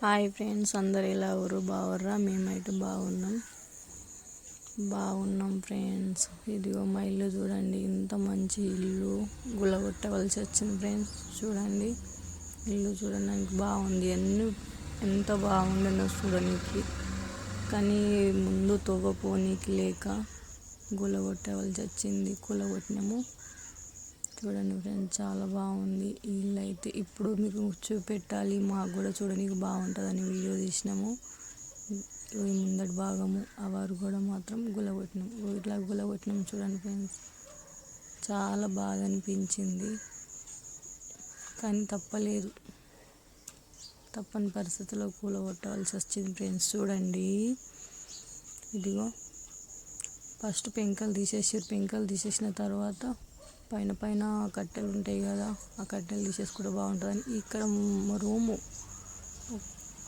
Hi friends అందరు ఎలా ఊరు బాగుర్రా మేమైతే బాగున్నాం బాగున్నాం ఫ్రెండ్స్. ఇదిగో మా ఇల్లు చూడండి. ఇంత మంచి ఇల్లు. గులగొట్టవలసి వచ్చింది ఫ్రెండ్స్. చూడండి. ఇల్లు చూడడానికి బాగుంది ఎన్ని ఎంత బాగుండనో చూడడానికి కానీ ముందు తోగపోనీకి లేక గులగొట్టవలసి వచ్చింది. గులగొట్టినాము చూడండి ఫ్రెండ్స్ చాలా బాగుంది. ఇల్లు అయితే ఇప్పుడు మీకు చూపెట్టాలి. మాకు కూడా చూడడానికి బాగుంటుందని వీడియో తీసినాము. ఈ ముందటి భాగము అవారు కూడా మాత్రం గులగొట్టినాం. ఇట్లా గులగొట్టినాం చూడండి ఫ్రెండ్స్ చాలా బాధ అనిపించింది. కానీ తప్పలేదు. తప్పని పరిస్థితిలో కూలగొట్టవలసి వచ్చింది ఫ్రెండ్స్ చూడండి. ఇదిగో ఫస్ట్ పెంకలు తీసేసారు పెంకలు తీసేసిన తర్వాత పైన పైన కట్టెలు ఉంటాయి కదా ఆ కట్టెలు తీసేసుకుంటే బాగుంటుందని. ఇక్కడ రూము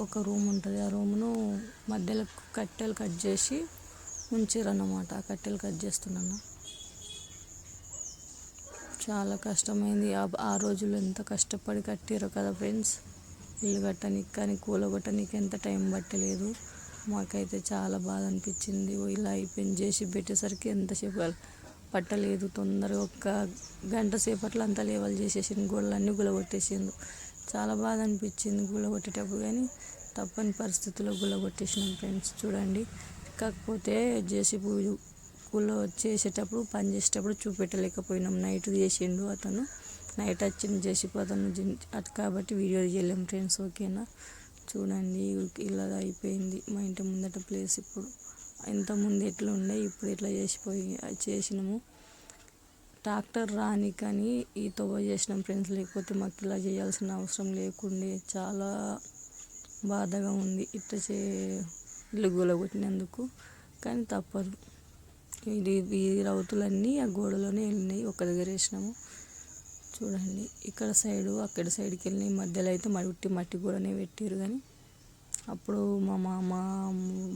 ఒక రూమ్ ఉంటుంది. ఆ రూమ్ను మధ్యలో కట్టెలు కట్ చేసి ఉంచారన్నమాట ఆ కట్టెలు కట్ చేస్తున్నాను. చాలా కష్టమైంది. ఆ రోజుల్లో ఎంత కష్టపడి కట్టారో కదా ఫ్రెండ్స్. ఇల్లు కట్టడానికి కానీ కూలగొట్టడానికి ఎంత టైం పట్టలేదు. మాకైతే చాలా బాధ అనిపించింది. ఇలా అయిపోయింది. చేసి పెట్టేసరికి ఎంతసేపు పట్టలేదు తొందరగా ఒక్క గంట సేపట్లో అంతా లేవల్ చేసేసిండు గోడలన్నీ గులగొట్టేసిండు. చాలా బాధ అనిపించింది గులగొట్టేటప్పుడు కానీ తప్పని పరిస్థితుల్లో గులగొట్టేసినాం ఫ్రెండ్స్. చూడండి కాకపోతే జేసీబీ కూల చేసేటప్పుడు పని చేసేటప్పుడు చూపెట్టలేకపోయినాం. నైట్ చేసిండు అతను నైట్ వచ్చింది జేసీబీ అతను అటు కాబట్టి వీడియో చేయలేం ఫ్రెండ్స్ ఓకేనా? చూడండి ఇలా అయిపోయింది మా ఇంటి ముందట ప్లేస్ ఇప్పుడు. ఇంతకుముందు ఎట్లా ఉండే ఇప్పుడు ఇట్లా చేసిపోయి చేసినాము. ట్రాక్టర్ రాని కానీ ఈ తవ్వ చేసినాం ఫ్రెండ్స్ లేకపోతే మాకు ఇలా చేయాల్సిన అవసరం లేకుండే చాలా బాధగా ఉంది. ఇట్లా చే ఇల్లు కూలగొట్టినందుకు కానీ తప్పదు. ఇది ఈ రౌతులన్నీ ఆ గోడలోనే వెళ్ళినాయి ఒక దగ్గర వేసినాము. చూడండి ఇక్కడ సైడు అక్కడ సైడ్కి వెళ్ళినాయి. మధ్యలో అయితే మట్టి మట్టి కూడానే పెట్టారు కానీ అప్పుడు మా మామ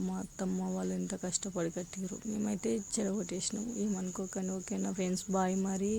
మా అత్తమ్మ వాళ్ళు ఎంత కష్టపడి కట్టారు మేమైతే చెడగొట్టేసినాం. ఏమనుకోకండి ఓకేనా ఫ్రెండ్స్ బాయ్ మరి.